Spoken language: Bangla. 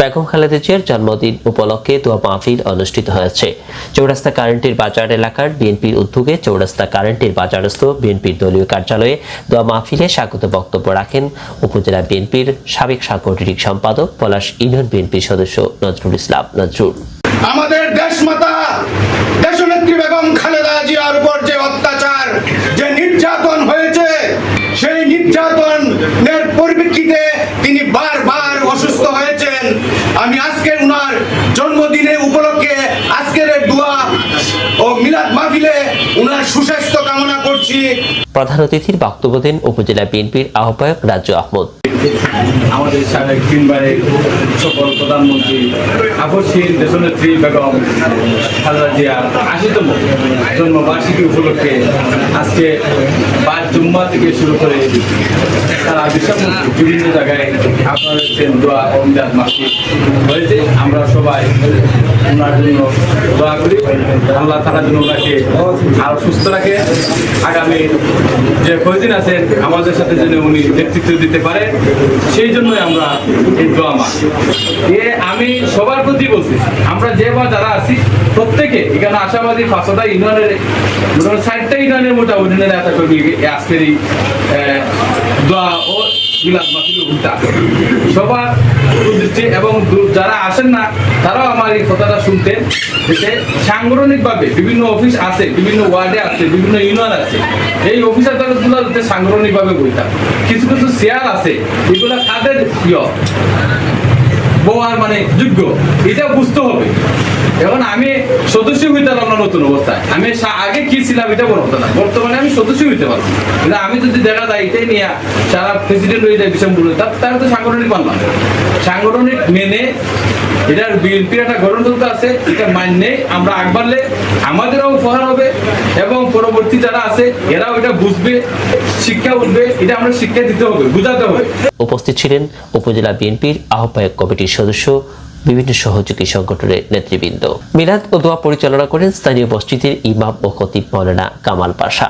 বেগম খালেদা জন্মদিন উপলক্ষে দোয়া মাহফিল অনুষ্ঠিত হয়েছে। চৌরাস্তা কারেন্টের বাজার এলাকার বিএনপির উদ্যোগে চৌরাস্তা কারেন্টের বাজারস্থ বিএনপির দলীয় কার্যালয়ে দোয়া মাহফিলে স্বাগত বক্তব্য রাখেন উপজেলা বিএনপির সাবেক সাংগঠনিক সম্পাদক পলাশ ইউনিয়ন বিএনপির সদস্য নজরুল ইসলাম। নজরুল। আমাদের দেশমাতা, দেশনেত্রী বেগম খালেদা জিয়ার উপর যে অত্যাচার যে নির্যাতন হয়েছে সেই নির্যাতনের পরিপ্রেক্ষিতে তিনি বারবার অসুস্থ হয়েছেন আমি আজকে উনার জন্মদিনে উপলক্ষে আজকের দোয়া ও মিলাদ মাহফিলে উনার সুস্বাস্থ্য কামনা করছি। প্রধান অতিথির বক্তব্য দেন উপজেলা বিএনপির আহ্বায়ক রাজু আহমদ। আমাদের সাবেক তিনবারের সফল প্রধানমন্ত্রী আপসীন দেশনেত্রী বেগম খালেদা জিয়ার আশিতম জন্মবার্ষিকী উপলক্ষে আজকে পাঁচ জুম্মা থেকে শুরু করে তারা বিশ্বমন্ত্রী বিভিন্ন জায়গায় আপনারা দেখছেন দোয়া ও মিলাদ মাসিক হয়েছে আমরা সবাই ওনার জন্য দোয়া করি। আল্লাহ তারা যেন ওনাকে আরও সুস্থ রাখে। আগামী যে কয়দিন আছেন আমাদের সাথে যেন উনি নেতৃত্ব দিতে পারে, সেই জন্যই আমরা এই দোয়া মাস এ আমি সবার প্রতি বলছি, আমরা যে বা যারা আছি, প্রত্যেকে এখানে আশাবাদী ফাঁসটা ইউনিয়নের মোটামুটি ষাটটা ইউনিয়নের মোটামুটি নেতা কর্মী আজকের এই দোয়া ও বিলাস মাসির সবার দৃষ্টি এবং যারা আসেন না, তারাও আমার এই কথাটা শুনতেন যে সাংগঠনিকভাবে বিভিন্ন অফিস আছে, বিভিন্ন ওয়ার্ডে আছে, বিভিন্ন ইউনিয়ন আছে। এই অফিসার তারা তোলা যাতে সাংগঠনিকভাবে বইতাম কিছু কিছু শেয়ার আছে এগুলো তাদের ইয় বওয়ার মানে যোগ্য। এটা বুঝতে হবে। এখন আমি সদস্য হইতে পারলাম নতুন অবস্থায়। আমি আগে কি ছিলাম এটা কথা না। বর্তমানে আমি সদস্য হইতে পারব কিন্তু আমি যদি দেখা যায়, এটাই নিয়ে সারা প্রেসিডেন্ট হয়ে যায়, বিষম বলে তাহলে তো সাংগঠনিক মানলাম সাংগঠনিক মেনে এটার বিএনপির একটা গঠনতন্ত্র আছে, এটা মানলে আমরা আগ বাড়লে আমাদেরও উপহার হবে এবং পরবর্তী যারা আছে, এরাও এটা বুঝবে, শিক্ষা উঠবে, এটা আমরা শিক্ষা দিতে হবে, বুঝাতে হবে। উপস্থিত ছিলেন উপজেলা বিএনপির আহ্বায়ক কমিটির সদস্য বিভিন্ন সহযোগী সংগঠনের নেতৃবৃন্দ। মিলাদ ও দোয়া পরিচালনা করেন স্থানীয় মসজিদের ইমাম ও খতিব মৌলানা কামাল পাশা।